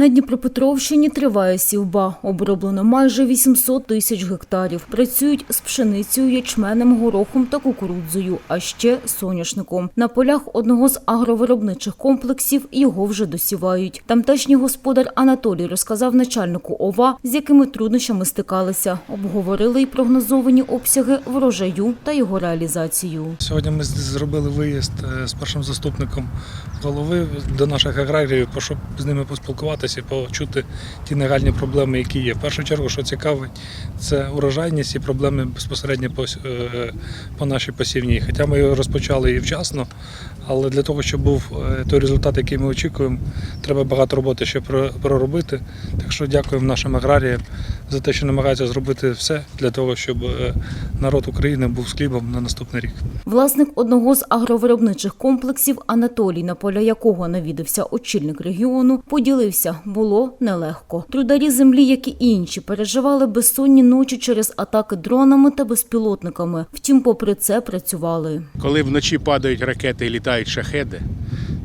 На Дніпропетровщині триває сівба. Оброблено майже 800 тисяч гектарів. Працюють з пшеницею, ячменем, горохом та кукурудзою, а ще соняшником. На полях одного з агровиробничих комплексів його вже досівають. Тамтешній господар Анатолій розказав начальнику ОВА, з якими труднощами стикалися. Обговорили й прогнозовані обсяги врожаю та його реалізацію. Сьогодні ми зробили виїзд е, з першим заступником голови до наших аграріїв, щоб з ними поспілкуватися і почути ті нагальні проблеми, які є. В першу чергу, що цікавить, це урожайність і проблеми безпосередньо по, е, по нашій посівній. Хоча ми його розпочали і вчасно, але для того, щоб був е, той результат, який ми очікуємо, треба багато роботи ще про- проробити. Так що дякуємо нашим аграріям за те, що намагаються зробити все для того, щоб е, народ України був з хлібом на наступний рік. Власник одного з агровиробничих комплексів Анатолій, на поля якого навідався очільник регіону, поділився, було нелегко. Трударі землі, як і інші, переживали безсонні ночі через атаки дронами та безпілотниками. Втім, попри це працювали. Коли вночі падають ракети і літають шахеди,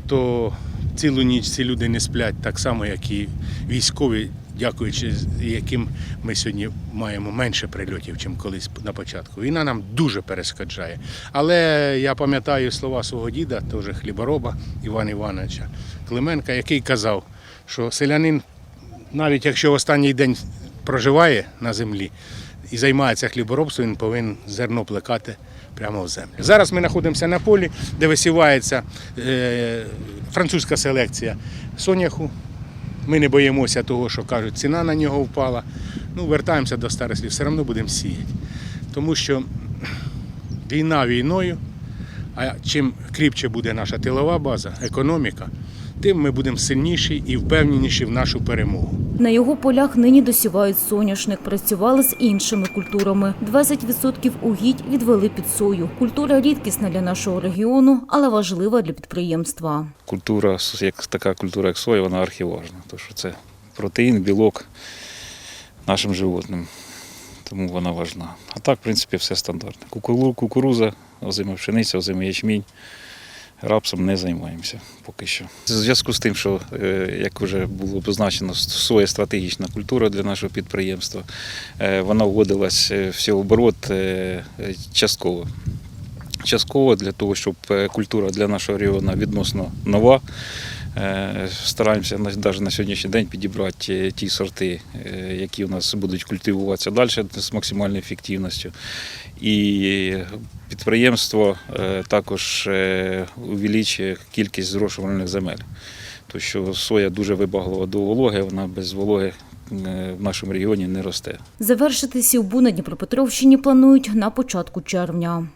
то цілу ніч ці люди не сплять так само, як і військові, дякуючи яким ми сьогодні маємо менше прильотів, ніж колись на початку. Війна нам дуже перешкоджає. Але я пам'ятаю слова свого діда, теж хлібороба Івана Івановича Клименка, який казав, що селянин, навіть якщо останній день проживає на землі, і займається хліборобством, він повинен зерно плекати прямо в землю. Зараз ми знаходимося на полі, де висівається е, французька селекція соняху. Ми не боїмося того, що кажуть, ціна на нього впала. Ну, вертаємося до старих все одно будемо сіяти. Тому що війна війною, а чим кріпче буде наша тилова база, економіка, тим ми будемо сильніші і впевненіші в нашу перемогу. На його полях нині досівають соняшник. Працювали з іншими культурами. 20% угідь відвели під сою. Культура рідкісна для нашого регіону, але важлива для підприємства. культура, як така культура, як соя, вона архіважна. Тому що це протеїн, білок нашим животним. Тому вона важна. А так, в принципі, все стандартне. Кукуру- Кукуруза, озима пшениця, озимий ячмінь. Рапсом не займаємося поки що. В зв'язку з тим, що, е, як вже було позначено, соя стратегічна культура для нашого підприємства, е, вона вводилась е, в частково. Частково для того, щоб культура для нашого регіону відносно нова. Е, Стараємося навіть на сьогоднішній день підібрати е, ті сорти, е, які у нас будуть культивуватися далі з максимальною ефективністю. І підприємство також увеличує кількість зрошувальних земель. Тому що соя дуже вибаглива до вологи, вона без вологи в нашому регіоні не росте. Завершити сівбу на Дніпропетровщині планують на початку червня.